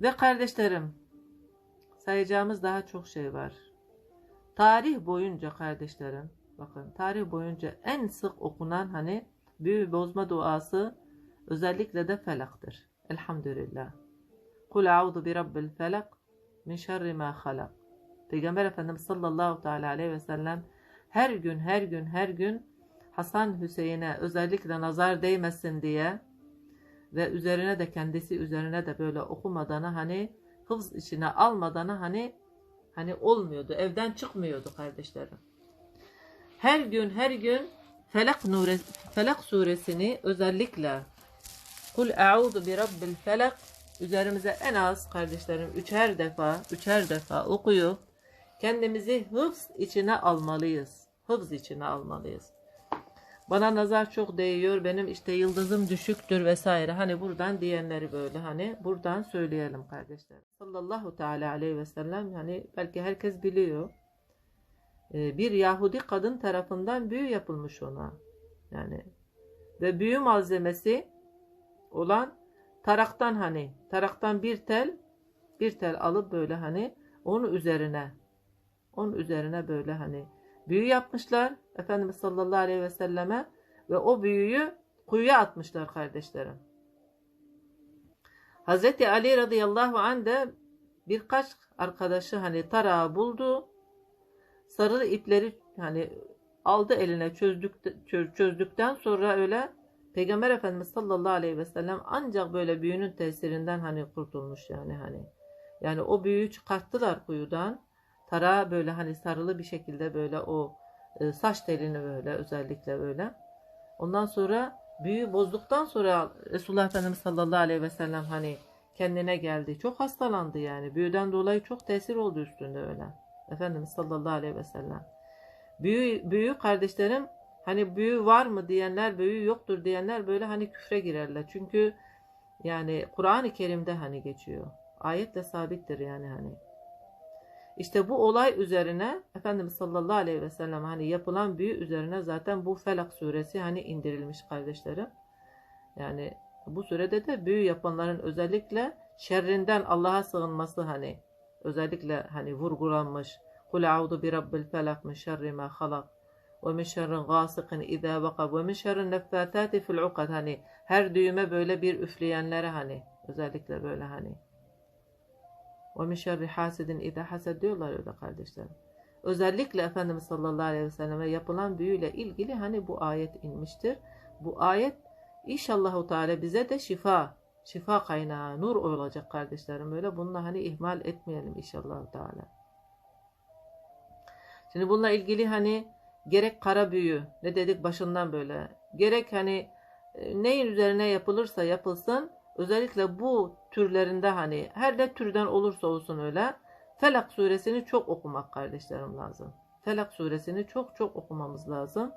Ve kardeşlerim, sayacağımız daha çok şey var. Tarih boyunca kardeşlerim, bakın tarih boyunca en sık okunan hani büyü bozma duası özellikle de felaktır. Elhamdülillah. Kul a'udhu bi rabbil felak min şerri ma halak. Peygamber Efendimiz sallallahu teala aleyhi ve sellem her gün her gün her gün Hasan Hüseyin'e özellikle nazar değmesin diye ve üzerine de kendisi üzerine de böyle okumadan hani hıfz içine almadan hani hani olmuyordu. Evden çıkmıyordu kardeşlerim. Her gün her gün Felak nure, Felak suresini özellikle Kul a'udhu bi rabbil felak üzerimize en az kardeşlerim üçer defa üçer defa okuyup kendimizi hıfz içine almalıyız. Hıfz içine almalıyız. Bana nazar çok değiyor, benim işte yıldızım düşüktür vesaire. Hani buradan diyenleri böyle hani buradan söyleyelim kardeşler. Sallallahu teala aleyhi ve sellem hani belki herkes biliyor. Ee, Bir Yahudi kadın tarafından büyü yapılmış ona. Yani ve büyü malzemesi olan taraktan hani taraktan bir tel bir tel alıp böyle hani onun üzerine onun üzerine böyle hani büyü yapmışlar Efendimiz sallallahu aleyhi ve selleme ve o büyüyü kuyuya atmışlar kardeşlerim. Hazreti Ali radıyallahu anh de birkaç arkadaşı hani tarağı buldu. Sarılı ipleri hani aldı eline çözdük, çö- çözdükten sonra öyle Peygamber Efendimiz sallallahu aleyhi ve sellem ancak böyle büyünün tesirinden hani kurtulmuş yani hani. Yani o büyüyü çıkarttılar kuyudan. Tarağı böyle hani sarılı bir şekilde böyle o e, saç telini böyle özellikle böyle. Ondan sonra büyü bozduktan sonra Resulullah Efendimiz sallallahu aleyhi ve sellem hani kendine geldi. Çok hastalandı yani. Büyüden dolayı çok tesir oldu üstünde öyle. Efendimiz sallallahu aleyhi ve sellem. Büyü, büyü kardeşlerim hani büyü var mı diyenler büyü yoktur diyenler böyle hani küfre girerler. Çünkü yani Kur'an-ı Kerim'de hani geçiyor. Ayetle sabittir yani hani. İşte bu olay üzerine Efendimiz sallallahu aleyhi ve sellem hani yapılan büyü üzerine zaten bu Felak suresi hani indirilmiş kardeşlerim. Yani bu sürede de büyü yapanların özellikle şerrinden Allah'a sığınması hani özellikle hani vurgulanmış. Kul a'udhu bi rabbil felak min şerri ma halak ve min şerri gasikin izâ vakab ve min şerri neffâtâti fil ukad hani her düğüme böyle bir üfleyenlere hani özellikle böyle hani ve min şerri hasidin idâ hased diyorlar öyle kardeşlerim. Özellikle Efendimiz sallallahu aleyhi ve selleme yapılan büyüyle ilgili hani bu ayet inmiştir. Bu ayet inşallahu teala bize de şifa, şifa kaynağı, nur olacak kardeşlerim. Böyle bununla hani ihmal etmeyelim inşallah teala. Şimdi bununla ilgili hani gerek kara büyü ne dedik başından böyle gerek hani e, neyin üzerine yapılırsa yapılsın özellikle bu türlerinde hani her ne türden olursa olsun öyle Felak suresini çok okumak kardeşlerim lazım. Felak suresini çok çok okumamız lazım.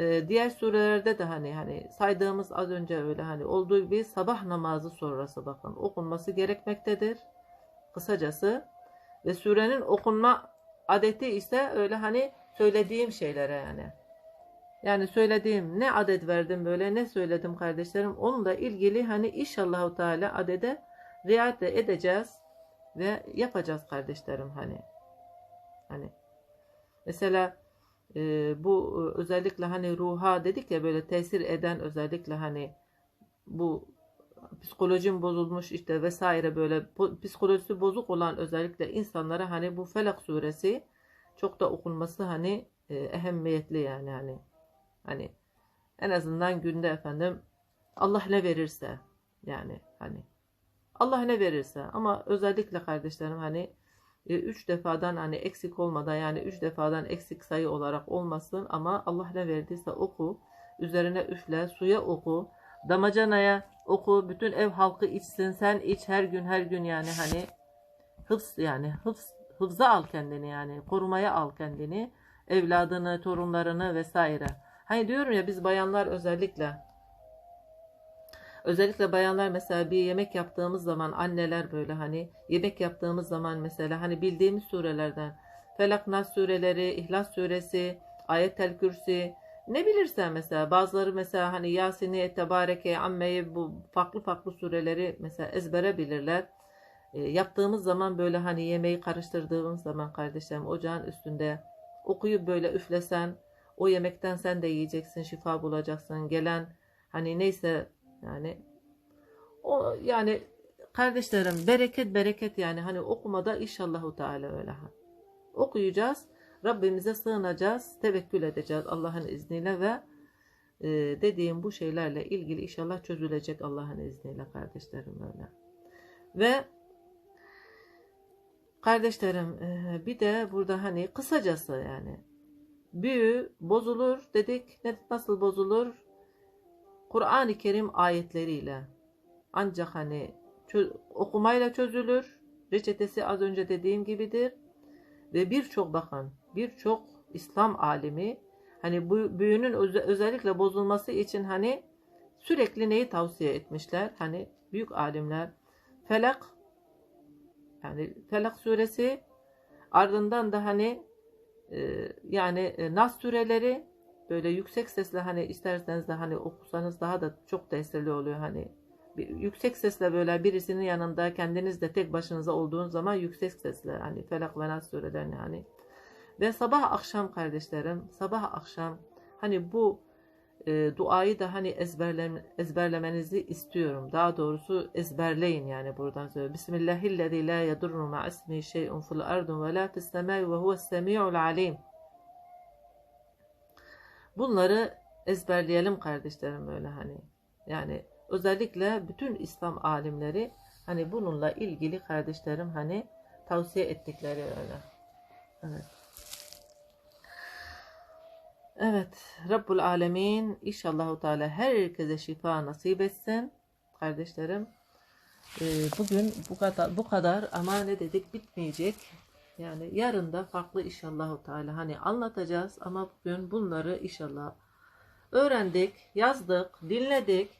Ee, diğer surelerde de hani hani saydığımız az önce öyle hani olduğu gibi sabah namazı sonrası bakın okunması gerekmektedir. Kısacası ve surenin okunma adeti ise öyle hani söylediğim şeylere yani. Yani söylediğim ne adet verdim böyle ne söyledim kardeşlerim onunla ilgili hani inşallah Teala adede riayet de edeceğiz ve yapacağız kardeşlerim hani. Hani mesela e, bu e, özellikle hani ruha dedik ya böyle tesir eden özellikle hani bu psikolojim bozulmuş işte vesaire böyle psikolojisi bozuk olan özellikle insanlara hani bu Felak suresi çok da okunması hani e, ehemmiyetli yani hani hani en azından günde efendim Allah ne verirse yani hani Allah ne verirse. Ama özellikle kardeşlerim hani e, üç defadan hani eksik olmadan yani üç defadan eksik sayı olarak olmasın. Ama Allah ne verdiyse oku üzerine üfle suya oku damacanaya oku bütün ev halkı içsin sen iç her gün her gün yani hani hıfz yani hıfz, hıfza al kendini yani korumaya al kendini evladını torunlarını vesaire hani diyorum ya biz bayanlar özellikle Özellikle bayanlar mesela bir yemek yaptığımız zaman anneler böyle hani yemek yaptığımız zaman mesela hani bildiğimiz surelerden Felak Nas sureleri, İhlas suresi, Ayet-el Kürsi ne bilirsen mesela bazıları mesela hani Yasin'i, Tebareke, Amme'yi bu farklı farklı sureleri mesela ezbere bilirler. e, yaptığımız zaman böyle hani yemeği karıştırdığımız zaman kardeşlerim ocağın üstünde okuyup böyle üflesen o yemekten sen de yiyeceksin şifa bulacaksın. Gelen hani neyse yani o yani kardeşlerim bereket bereket yani. Hani okumada inşallahu teala öyle. Okuyacağız Rabbimize sığınacağız tevekkül edeceğiz Allah'ın izniyle ve e, dediğim bu şeylerle ilgili inşallah çözülecek Allah'ın izniyle kardeşlerim öyle. Ve Kardeşlerim e, bir de burada hani kısacası yani büyü bozulur dedik. Nasıl bozulur? Kur'an-ı Kerim ayetleriyle. Ancak hani çö- okumayla çözülür. Reçetesi az önce dediğim gibidir. Ve birçok bakın birçok İslam alimi hani bu büyünün öze- özellikle bozulması için hani sürekli neyi tavsiye etmişler? Hani büyük alimler felak yani Felak suresi ardından da hani yani e, Nas sureleri böyle yüksek sesle hani isterseniz de hani okusanız daha da çok tesirli oluyor hani. Bir, yüksek sesle böyle birisinin yanında kendiniz de tek başınıza olduğunuz zaman yüksek sesle hani Felak ve Nas surelerini hani. Ve sabah akşam kardeşlerim sabah akşam hani bu e, duayı da hani ezberlem ezberlemenizi istiyorum. Daha doğrusu ezberleyin yani buradan söylüyorum. Bismillahillezî la yedurru ma ismi şey'un fil ardu ve la fis semâi ve huves semî'ul alim. Bunları ezberleyelim kardeşlerim böyle hani. Yani özellikle bütün İslam alimleri hani bununla ilgili kardeşlerim hani tavsiye ettikleri öyle. Evet. Evet, Rabbul Alemin inşallahu Teala herkese şifa nasip etsin. Kardeşlerim, e, bugün bu kadar bu kadar ama ne dedik bitmeyecek. Yani yarın da farklı inşallahu Teala hani anlatacağız ama bugün bunları inşallah öğrendik, yazdık, dinledik.